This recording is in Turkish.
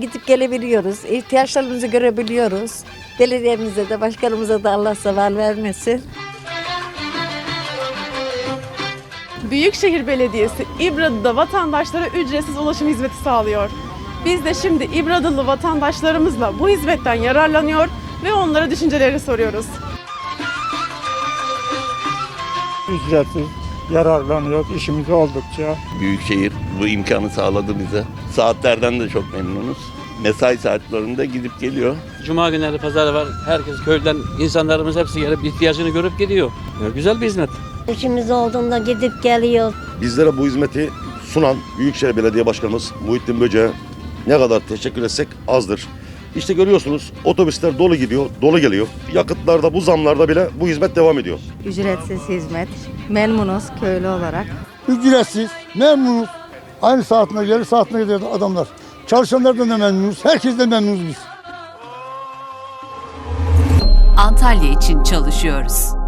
gidip gelebiliyoruz. ihtiyaçlarımızı görebiliyoruz. Belediyemize de başkanımıza da Allah zeval vermesin. Büyükşehir Belediyesi İbradı'da vatandaşlara ücretsiz ulaşım hizmeti sağlıyor. Biz de şimdi İbradılı vatandaşlarımızla bu hizmetten yararlanıyor ve onlara düşüncelerini soruyoruz. ücretsiz yararlanıyor işimiz oldukça. Büyükşehir bu imkanı sağladı bize. Saatlerden de çok memnunuz. Mesai saatlerinde gidip geliyor. Cuma günleri pazarı var. Herkes köyden insanlarımız hepsi gelip ihtiyacını görüp gidiyor. Güzel bir hizmet. İşimiz olduğunda gidip geliyor. Bizlere bu hizmeti sunan Büyükşehir Belediye Başkanımız Muhittin Böce'ye ne kadar teşekkür etsek azdır. İşte görüyorsunuz otobüsler dolu gidiyor, dolu geliyor. Yakıtlarda bu zamlarda bile bu hizmet devam ediyor. Ücretsiz hizmet. Memnunuz köylü olarak. ücretsiz, memnunuz. Aynı saatine gelir, saatine gidiyor adamlar. Çalışanlardan da memnunuz, herkesten memnunuz biz. Antalya için çalışıyoruz.